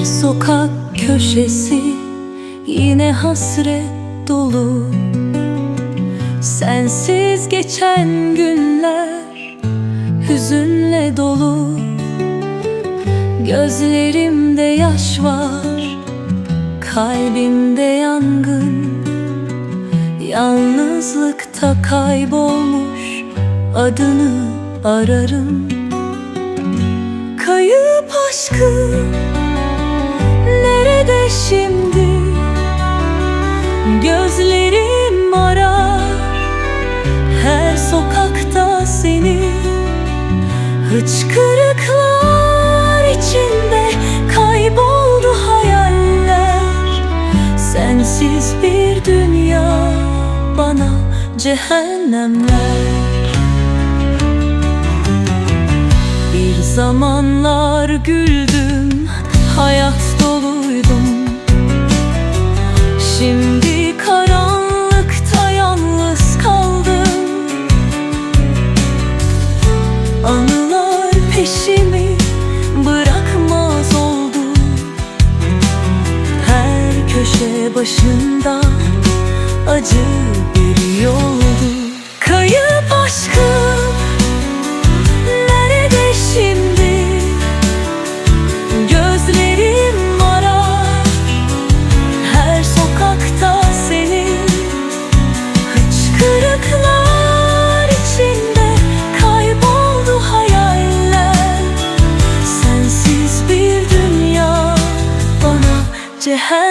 Bir sokak köşesi yine hasret dolu. Sensiz geçen günler hüzünle dolu. Gözlerimde yaş var Kalbimde yangın. Yalnızlıkta kaybolmuş Adını ararım. Kayıp aşkım Hıçkırıklar içinde kayboldu hayaller. Sensiz bir dünya bana cehennemler. Bir zamanlar güldüm, başında acı bir yoldu. Kayıp aşkım nerede şimdi? Gözlerim arar her sokakta seni. Hıçkırıklar içinde kayboldu hayaller. Sensiz bir dünya bana cehennemler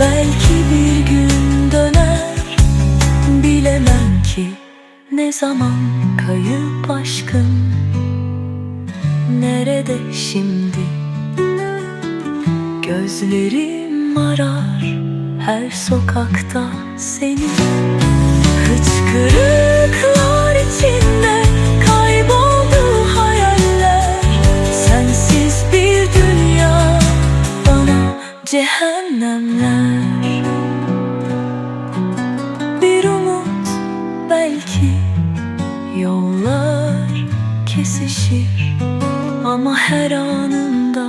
Belki bir gün döner. Bilemem ki ne zaman kayıp aşkım. Nerede şimdi? Gözlerim arar her sokakta seni. Hıçkırıklar içinde cehennemler. Bir umut belki yollar kesişir. Ama her anında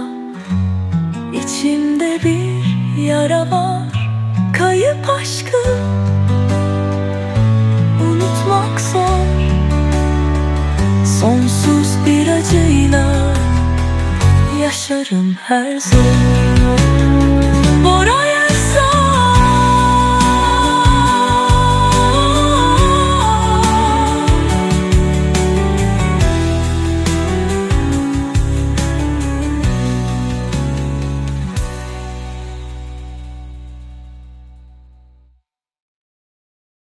içimde bir yara var. Kayıp aşkı unutmak zor. Sonsuz bir acıyla yaşarım her zaman